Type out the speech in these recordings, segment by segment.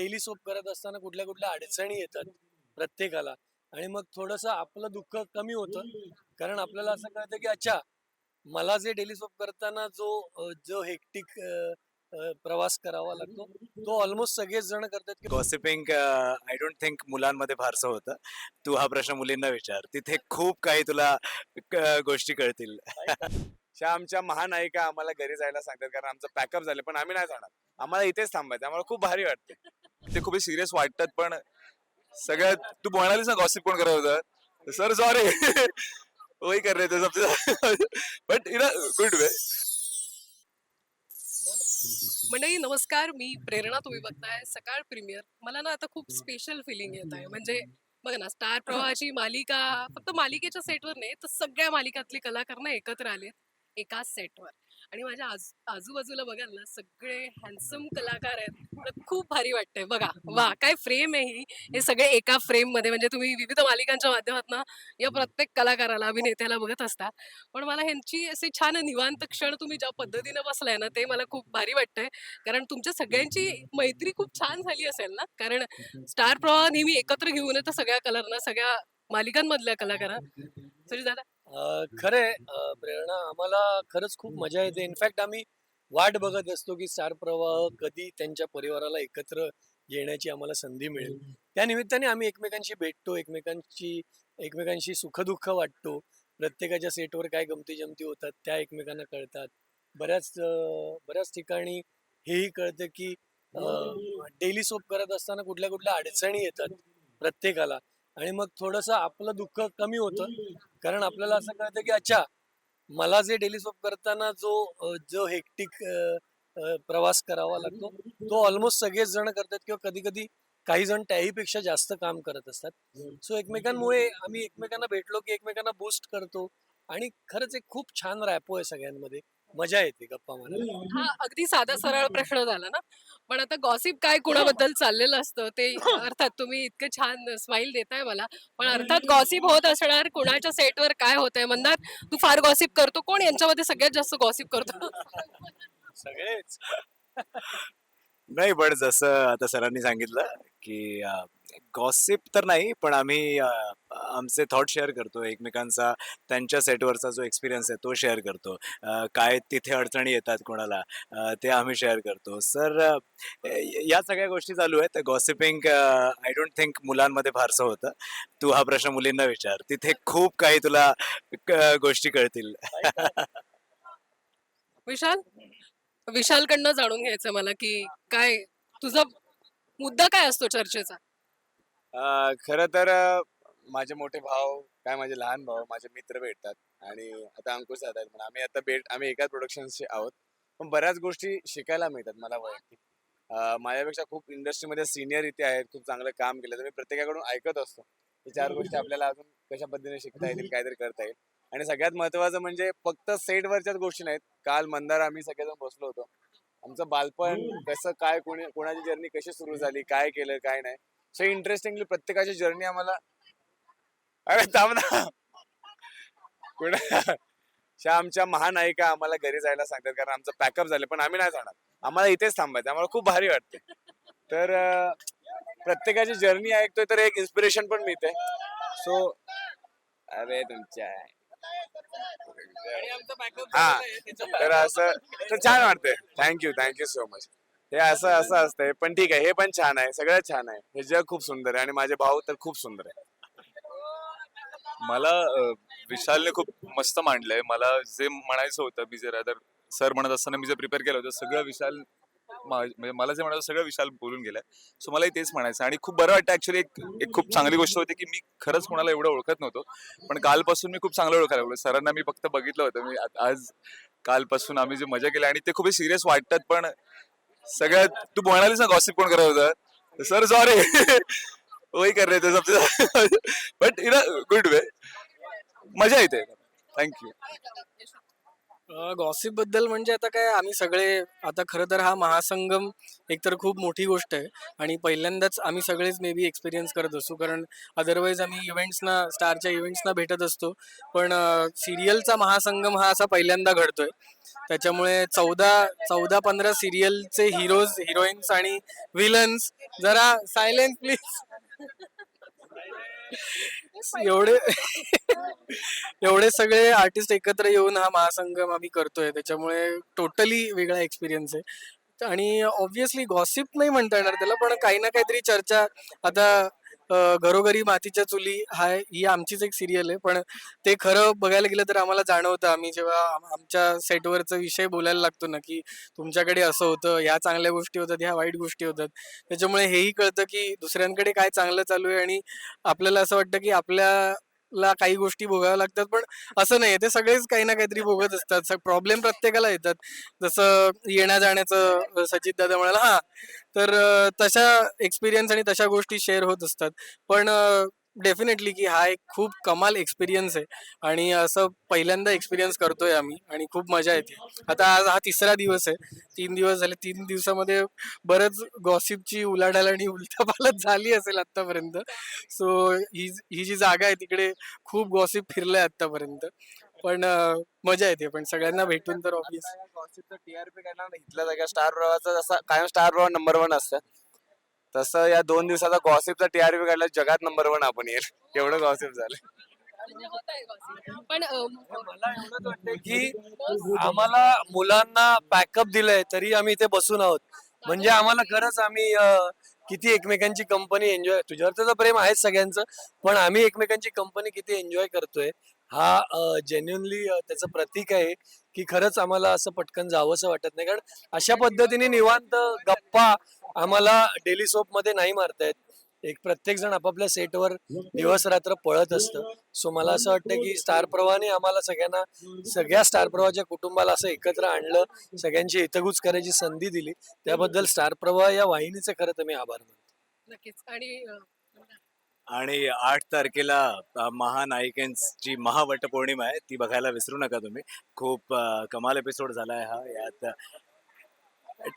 Daily soap करत असताना कुठल्या कुठल्या अडचणी येतात प्रत्येकाला. आणि मग थोडस आपलं दुःख कमी होतं. कारण आपल्याला असं कळतं की अच्छा मला जे डेली सोप करताना जो जो हेक्टिक प्रवास करावा लागतो तो ऑलमोस्ट सगळेच जण करतात की गॉसिपिंग आय डोंट थिंक मुलांमध्ये फारसं होतं. तू हा प्रश्न मुलींना विचार. तिथे खूप काही तुला गोष्टी कळतील. श्यामच्या महानायिका आम्हाला घरी जायला सांगतात कारण आमचं पॅकअप झालं पण आम्ही नाही जाणार. आम्हाला इथेच थांबायचं आम्हाला खूप भारी वाटते. ते खूप सिरियस वाटतात पण सगळ्यात तू म्हणालीस ना गॉसिप कोण करत होता? सर सॉरी वही कर रहे थे सबसे बट इन गुड वे मंडळी नमस्कार. मी प्रेरणा तुम्ही बघताय सकाळ प्रीमियर मला ना आता खूप स्पेशल फिलिंग येत आहे. म्हणजे बघा ना स्टार प्रवाहाची मालिका फक्त मालिकेच्या सेटवर नाही तर सगळ्या मालिकातले कलाकार ना एकत्र आले एकाच सेटवर आणि माझ्या आज आजूबाजूला बघाल ना सगळे हँडसम कलाकार आहेत. मला खूप भारी वाटतंय. बघा वा काय फ्रेम आहे ही. हे सगळे एका फ्रेममध्ये म्हणजे तुम्ही विविध मालिकांच्या माध्यमातून या प्रत्येक कलाकाराला अभिनेत्याला बघत असता पण मला ह्यांची असे छान निवांत क्षण तुम्ही ज्या पद्धतीनं बसलाय ना ते मला खूप भारी वाटतंय. कारण तुमच्या सगळ्यांची मैत्री खूप छान झाली असेल ना? कारण स्टार प्रवाह नेहमी एकत्र घेऊन येतं सगळ्या कलरना सगळ्या मालिकांमधल्या कलाकारांना. दादा अ, प्रेरणा आम्हाला खरंच खूप मजा येते. इनफॅक्ट आम्ही वाट बघत असतो की स्टार प्रवाह कधी त्यांच्या परिवाराला एकत्र येण्याची आम्हाला संधी मिळेल. त्या निमित्ताने आम्ही एकमेकांशी भेटतो एकमेकांची एकमेकांशी सुखदुःख वाटतो. प्रत्येकाच्या सेटवर काय गमती जमती होतात त्या एकमेकांना कळतात. बऱ्याच बऱ्याच ठिकाणी हेही कळतं की डेली सोप करत असताना कुठल्या कुठल्या अडचणी येतात प्रत्येकाला. आणि मग थोडस आपलं दुःख कमी होतं. कारण आपल्याला असं कळतं की अच्छा मला जे डेली सोप करताना जो जो हेक्टिक प्रवास करावा लागतो तो ऑलमोस्ट सगळेच जण करतात किंवा कधी कधी काही जण त्याहीपेक्षा जास्त काम करत असतात. सो एकमेकांमुळे आम्ही एकमेकांना भेटलो की एकमेकांना बूस्ट करतो आणि खरंच एक खूप छान रॅपो आहे सगळ्यांमध्ये. मजा येते गप्पा मारायला. हा अगदी साधा सरळ प्रश्न झाला ना? पण आता गॉसिप काय कुणाबद्दल चाललेलं असतं ते अर्थात तुम्ही इतके छान स्माइल देताय मला. पण अर्थात गॉसिप होत असणार कुणाच्या सेटवर काय होत आहे म्हणणार? तू फार गॉसिप करतो कोण यांच्यामध्ये सगळ्यात जास्त गॉसिप करतो? सगळेच. नाही पण जसं आता सरांनी सांगितलं की गॉसिप तर नाही पण आम्ही आमचे थॉट शेअर करतो. एकमेकांचा त्यांच्या सेटवरचा जो एक्सपिरियन्स आहे तो शेअर करतो. काय तिथे अडचणी येतात कोणाला ते आम्ही शेअर करतो. सर या सगळ्या गोष्टी चालू आहेत. गॉसिपिंग आय डोंट थिंक मुलांमध्ये फारसं होतं. तू हा प्रश्न मुलींना विचार. तिथे खूप काही तुला क- गोष्टी कळतील. विशाल? विशालकडनं जाणून घ्यायचं मला की काय तुझा मुद्दा काय असतो चर्चेचा? खरं तर माझे मोठे भाऊ काय माझे लहान भाऊ माझे मित्र भेटतात आणि आता अंकुश जात आहेत पण आम्ही आता भेट आम्ही एकाच प्रोडक्शनचे आहोत. पण बऱ्याच गोष्टी शिकायला मिळतात मला वैयक्तिक. माझ्यापेक्षा खूप इंडस्ट्रीमध्ये सिनियर इथे आहेत खूप चांगलं काम केलं तर मी प्रत्येकाकडून ऐकत असतो. की चार गोष्टी आपल्याला अजून कशा पद्धतीने शिकता येतील काहीतरी करता येईल. आणि सगळ्यात महत्वाचं म्हणजे फक्त सेटवरच्याच गोष्टी नाहीत. काल मंदार आम्ही सगळेजण बसलो होतो. आमचं बालपण कसं काय कोणी कोणाची जर्नी कशी सुरू झाली काय केलं काय नाही सो इंटरेस्टिंगली प्रत्येकाची जर्नी आम्हाला अरे थांब ना. कोणा श्यामच्या महानायिका आम्हाला घरी जायला सांगतात कारण आमचं पॅकअप झालं पण आम्ही नाही जाणार. आम्हाला इथेच थांबायचं आम्हाला खूप भारी वाटते. तर प्रत्येकाची जर्नी ऐकतोय तर एक इन्स्पिरेशन पण मिळते. सो अरे तुमच्या हा. तर असं तर छान वाटतंय. थँक्यू थँक्यू सो मच हे असं असं असतंय. पण ठीक आहे हे पण छान आहे. सगळं छान आहे. हे जग खूप सुंदर आहे आणि माझे भाऊ तर खूप सुंदर आहे. मला अं, विशालने खूप मस्त मांडलंय. मला जे म्हणायचं होतं मी जर तर सर म्हणत असताना मी जे प्रिपेअर केलं होतं सगळं विशाल मा- म्हणजे मला जे म्हणायचं सगळं विशाल बोलून गेलाय. सो मलाही तेच म्हणायचं आणि खूप बरं वाटतं ऍक्च्युली एक एक खूप चांगली गोष्ट होती की मी खरंच कोणाला एवढं ओळखत नव्हतो. पण कालपासून मी खूप चांगलं ओळखायला लागलो. सरांना मी फक्त बघितलं होतं. मी आ- आज कालपासून आम्ही जे मजा केली आणि ते खूप सिरियस वाटतात पण सगळ्यात तू म्हणालीस ना गॉसिप कोण करत होता? सर सॉरी वही कर रहे थे सबसे बट इन गुड वे मजा येते. थँक्यू गॉसिपबद्दल म्हणजे आता काय आम्ही सगळे आता खरं तर हा महासंगम एकतर खूप मोठी गोष्ट आहे आणि पहिल्यांदाच आम्ही सगळेच मे बी एक्सपिरियन्स करत असू. कारण अदरवाईज आम्ही इव्हेंट्सना स्टारच्या इव्हेंट्सना भेटत असतो. पण सिरियलचा महासंगम हा असा पहिल्यांदा घडतोय. त्याच्यामुळे चौदा चौदा पंधरा सिरियलचे हिरोज हिरोईन्स आणि विलन्स जरा सायलेन्स प्लीज एवढे एवढे सगळे आर्टिस्ट एकत्र येऊन हा महासंगम आम्ही करतोय. त्याच्यामुळे टोटली वेगळा एक्सपिरियन्स आहे. आणि ऑब्विसली गॉसिप नाही म्हणता येणार त्याला पण काही ना काहीतरी चर्चा. आता घरोघरी मातीच्या चुली हाय ही आमचीच एक सिरियल आहे. पण ते खरं बघायला गेलं तर आम्हाला जाणवतं. आम्ही जेव्हा आमच्या सेटवरचा विषय बोलायला लागतो ना की तुमच्याकडे असं होतं ह्या चांगल्या गोष्टी होतात ह्या वाईट गोष्टी होतात. त्याच्यामुळे हेही कळतं की दुसऱ्यांकडे काय चांगलं चालू आहे आणि आपल्याला असं वाटतं की आपल्याला काही गोष्टी भोगाव्या लागतात पण असं नाही ते सगळेच काही ना काहीतरी भोगत असतात. प्रॉब्लेम प्रत्येकाला येतात. जसं येण्या जाण्याचं सचित दादा म्हणाला हा तर तशा एक्सपिरियन्स आणि तशा गोष्टी शेअर होत असतात. पण डेफिनेटली की हा एक खूप कमाल एक्सपिरियन्स आहे. आणि असं पहिल्यांदा एक्सपिरियन्स करतोय आम्ही आणि खूप मजा येते. आता आज हा तिसरा दिवस आहे. तीन दिवस झाले. तीन दिवसामध्ये बरंच गॉसिपची उलाढाल आणि उलथापालथ झाली असेल आतापर्यंत सो ही ही जी जागा आहे तिकडे खूप गॉसिप फिरलंय आतापर्यंत पण अं, मजा येते पण सगळ्यांना भेटून तर ऑब्विस टीआरपी ना जागा स्टार प्रवाहाचा जसा कायम स्टार प्रवाह नंबर वन असतं. तसं या दोन दिवसाचा गॉसिपचा टीआरपी काढला जगात नंबर वन आपण येईल. एवढं गॉसिप झालं. पण मला एवढंच वाटतंय की आम्हाला मुलांना पॅकअप दिलंय तरी आम्ही इथे बसून आहोत. म्हणजे आम्हाला खरंच आम्ही अं, किती एकमेकांची कंपनी एन्जॉय तुझ्यावर त्याचं प्रेम आहेच सगळ्यांचं पण आम्ही एकमेकांची कंपनी किती एन्जॉय करतोय हा जेन्युनली त्याचं प्रतीक आहे की खरंच आम्हाला असं पटकन जावंसं वाटत नाही. कारण अशा पद्धतीने निवांत गप्पा आम्हाला डेली सोपमध्ये नाही मारतायत. एक प्रत्येक जण आपापल्या सेटवर दिवस रात्र पळत असतं. सो मला असं वाटतं की स्टार प्रवाहाने आम्हाला सगळ्यांना सगळ्या स्टार प्रवाहाच्या कुटुंबाला असं एकत्र आणलं सगळ्यांची हितगुज करायची संधी दिली. त्याबद्दल स्टार प्रवाह या वाहिनीचे खरं तर मी आभार मानतो. नक्कीच. आणि आणि आठ तारखेला अ, महानायिकांची महावटपौर्णिमा आहे ती बघायला विसरू नका तुम्ही. खूप अ, कमाल एपिसोड झालाय हा. यात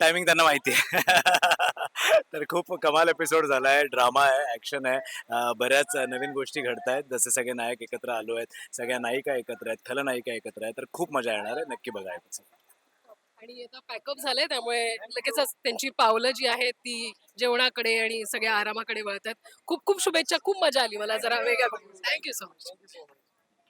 टायमिंग त्यांना माहिती आहे. तर खूप कमाल एपिसोड झालाय. ड्रामा आहे ऍक्शन आहे. अ, बऱ्याच नवीन गोष्टी घडत आहेत. जसे सगळे नायक एकत्र आलो आहेत. सगळ्या नायिका एकत्र आहेत. खलनायिका एकत्र आहेत. तर खूप मजा येणार आहे. नक्की बघा episode. आणि आता पॅकअप झालंय त्यामुळे लगेचच त्यांची पावलं जी आहेत ती जेवणाकडे आणि सगळ्या आरामाकडे वळतात. खूप खूप शुभेच्छा खूप मजा आली मला. जरा वेगळ्या थँक्यू सो मच